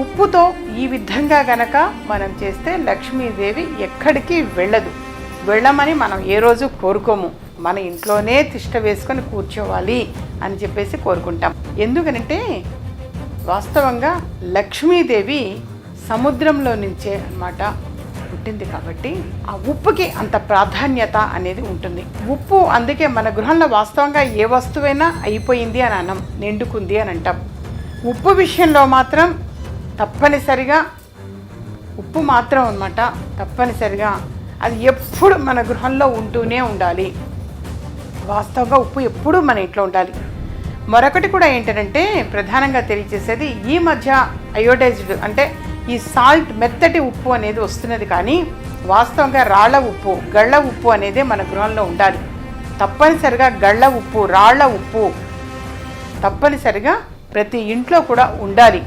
ఉప్పుతో ఈ విధంగా గనక మనం చేస్తే లక్ష్మీదేవి ఎక్కడికి వెళ్ళదు. వెళ్ళమని మనం ఏ రోజు కోరుకోము. మన ఇంట్లోనే తిష్ట వేసుకొని కూర్చోవాలి అని చెప్పేసి కోరుకుంటాం. ఎందుకనంటే వాస్తవంగా లక్ష్మీదేవి సముద్రంలో నుంచే అన్నమాట పుట్టింది కాబట్టి ఆ ఉప్పుకి అంత ప్రాధాన్యత అనేది ఉంటుంది. ఉప్పు అందుకే మన గృహంలో వాస్తవంగా ఏ వస్తువైనా అయిపోయింది అని అనం నిండుకుంది అని అంటాం. ఉప్పు విషయంలో మాత్రం తప్పనిసరిగా ఉప్పు మాత్రం అనమాట తప్పనిసరిగా. అది ఎప్పుడు మన గృహంలో ఉంటూనే ఉండాలి. వాస్తవంగా ఉప్పు ఎప్పుడూ మన ఇంట్లో ఉండాలి. మరొకటి కూడా ఏంటంటే ప్రధానంగా తెలియజేసేది ఈ మధ్య అయోడైజ్డ్ అంటే ఈ సాల్ట్ మెత్తటి ఉప్పు అనేది వస్తున్నది కానీ వాస్తవంగా రాళ్ళ ఉప్పు గళ్ళ ఉప్పు అనేది మన గృహంలో ఉండాలి. తప్పనిసరిగా గళ్ళ ఉప్పు రాళ్ళ ఉప్పు తప్పనిసరిగా ప్రతి ఇంట్లో కూడా ఉండాలి.